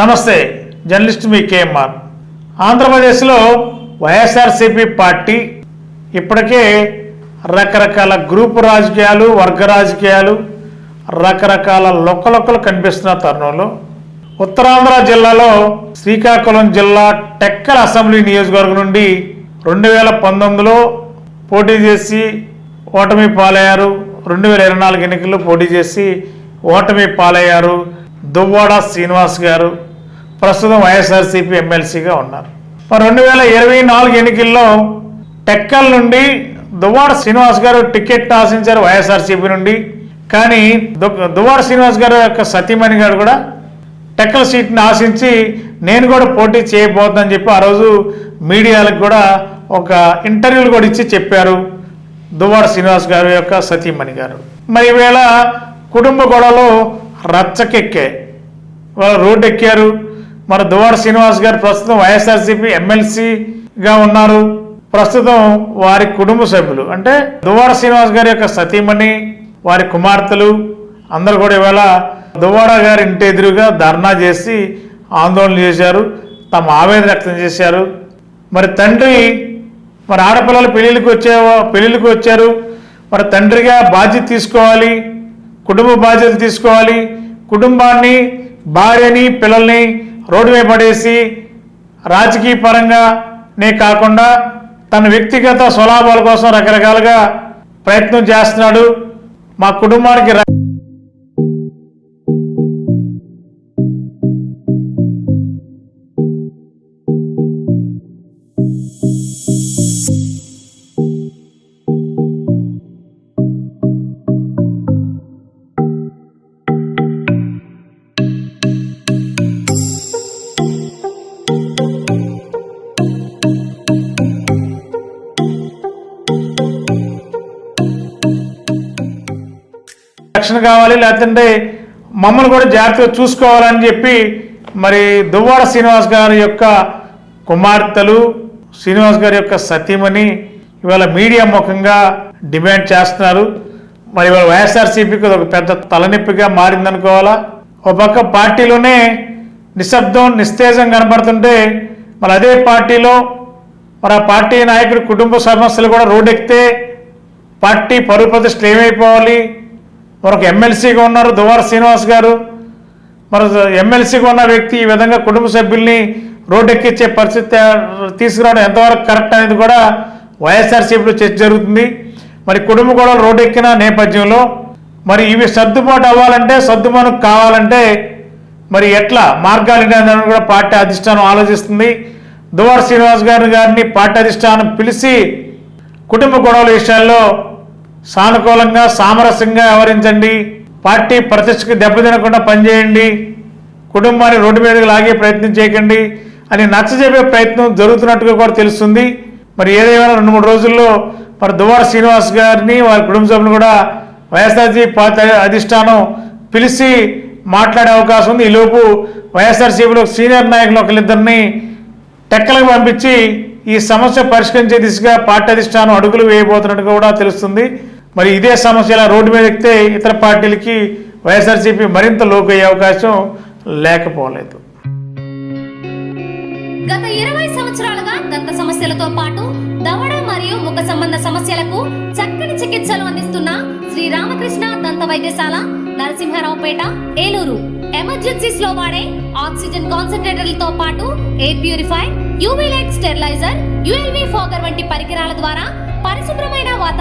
నమస్తే జర్నలిస్ట్ మీ కేఎంఆర్. ఆంధ్రప్రదేశ్లో వైఎస్ఆర్సీపీ పార్టీ ఇప్పటికే రకరకాల గ్రూపు రాజకీయాలు వర్గ రాజకీయాలు రకరకాల లొక్కలొక్కలు కనిపిస్తున్న తరుణంలో ఉత్తరాంధ్ర జిల్లాలో శ్రీకాకుళం జిల్లా టెక్కల అసెంబ్లీ నియోజకవర్గం నుండి రెండు వేల పంతొమ్మిదిలో పోటీ చేసి ఓటమి పాలయ్యారు. రెండు వేల ఇరవై నాలుగు ఎన్నికల్లో పోటీ చేసి ఓటమి పాలయ్యారు. దువ్వాడ శ్రీనివాస్ గారు. ప్రస్తుతం వైఎస్ఆర్సీపీ ఎమ్మెల్సీగా ఉన్నారు. మరి రెండు వేల ఇరవై నాలుగు ఎన్నికల్లో టెక్కల్ నుండి దువ్వాడ శ్రీనివాస్ గారు టికెట్ ఆశించారు వైఎస్ఆర్సీపీ నుండి. కానీ దు- దువ్వాడ శ్రీనివాస్ గారు యొక్క సతీమణి గారు కూడా టెక్కల్ సీట్ని ఆశించి నేను కూడా పోటీ చేయబోతుందని చెప్పి ఆ రోజు మీడియాలకు కూడా ఒక ఇంటర్వ్యూలు కూడా ఇచ్చి చెప్పారు దువ్వాడ శ్రీనివాస్ గారి యొక్క సతీమణి గారు. మరి ఈవేళ కుటుంబ గొడవలో రచ్చకెక్కాయి వాళ్ళు రోడ్డు ఎక్కారు మరి దువ్వాడ శ్రీనివాస్ గారు ప్రస్తుతం వైఎస్ఆర్సీపీ ఎమ్మెల్సీగా ఉన్నారు. ప్రస్తుతం వారి కుటుంబ సభ్యులు అంటే దువార శ్రీనివాస్ గారి యొక్క సతీమణి వారి కుమార్తెలు అందరూ కూడా ఇవాళ దువ్వాడ గారి ఇంటి ఎదురుగా ధర్నా చేసి ఆందోళన చేశారు తమ ఆవేదన వ్యక్తం చేశారు. మరి తండ్రి మరి ఆడపిల్లలు పెళ్ళిళ్ళకి వచ్చే పెళ్ళిళ్ళకి వచ్చారు. మరి తండ్రిగా బాధ్యత తీసుకోవాలి కుటుంబ బాధ్యతలు తీసుకోవాలి. కుటుంబాన్ని భార్యని పిల్లల్ని రోడ్డు మీద పడేసి రాజకీయ పరంగా నే కాకుండా తన వ్యక్తిగత స్వలాభాల కోసం రకరకాలుగా ప్రయత్నం చేస్తున్నాడు. మా కుటుంబానికి రక్షణ కావాలి లేదంటే మమ్మల్ని కూడా జాగ్రత్తగా చూసుకోవాలని చెప్పి మరి దువ్వాడ శ్రీనివాస్ గారి యొక్క కుమార్తెలు శ్రీనివాస్ గారి యొక్క సతీమణి ఇవాళ మీడియా ముఖంగా డిమాండ్ చేస్తున్నారు. మరి ఇవాళ వైఎస్ఆర్సీపీకి ఒక పెద్ద తలనొప్పిగా మారిందనుకోవాలా? ఒక పక్క పార్టీలోనే నిశ్శబ్దం నిస్తేజం కనబడుతుంటే మరి అదే పార్టీలో మరి ఆ పార్టీ నాయకుడి కుటుంబ సమస్యలు కూడా రోడ్డెక్కితే పార్టీ పరువు ప్రతిష్టలు ఏమైపోవాలి? మరొక ఎమ్మెల్సీగా ఉన్నారు దువార శ్రీనివాస్ గారు. మరి ఎమ్మెల్సీగా ఉన్న వ్యక్తి ఈ విధంగా కుటుంబ సభ్యుల్ని రోడ్డెక్కించే పరిస్థితి తీసుకురావడం ఎంతవరకు కరెక్ట్ అనేది కూడా వైఎస్ఆర్సీపీలో చర్చ జరుగుతుంది. మరి కుటుంబ గొడవలు రోడ్డెక్కిన నేపథ్యంలో మరి ఇవి సర్దుబాటు అవ్వాలంటే సర్దుబాటు కావాలంటే మరి ఎట్లా మార్గాలు కూడా పార్టీ అధిష్టానం ఆలోచిస్తుంది. దువార శ్రీనివాస్ గారిని గారిని పార్టీ అధిష్టానం పిలిచి కుటుంబ గొడవల విషయాల్లో సానుకూలంగా సామరస్యంగా వ్యవహరించండి. పార్టీ ప్రతిష్టకి దెబ్బతినకుండా పనిచేయండి. కుటుంబాన్ని రోడ్డు మీదకి లాగే ప్రయత్నం చేయకండి అని నచ్చజెప్పే ప్రయత్నం జరుగుతున్నట్టుగా కూడా తెలుస్తుంది. మరి ఏదేమైనా రెండు మూడు రోజుల్లో మరి దువార శ్రీనివాస్ గారిని వారి కుటుంబ సభ్యులు కూడా వైఎస్ఆర్సీ పార్టీ అధిష్టానం పిలిచి మాట్లాడే అవకాశం ఉంది. ఈలోపు వైఎస్ఆర్సీపీలో సీనియర్ నాయకులు ఒకరిద్దరిని టెక్కలకు పంపించి ఈ సమస్య పరిష్కరించే దిశగా పార్టీ అధిష్టానం అడుగులు వేయబోతున్నట్టు కూడా తెలుస్తుంది. మరి ఇదే సమస్య ఇలా రోడ్డు మీద ఎక్కితే ఇతర పార్టీలకి వైఎస్ఆర్సీపీ మరింత లోకయ్యే అవకాశం లేకపోలేదు. గత ఇరవై సంవత్సరాలుగా దంత సమస్యలతో పాటు దవడ మరియు ముఖ సంబంధ సమస్యలకు చక్కని చికిత్సలు అందిస్తున్న శ్రీ రామకృష్ణ దంత వైద్యశాల నరసింహారావుపేట ఏలూరు. ఎమర్జెన్సీస్లో వాడే ఆక్సిజన్ కాన్సన్ట్రేటర్లతో పాటు air purify UV light steriliser ULV fogger వంటి పరికరాల ద్వారా పరిశుభ్ర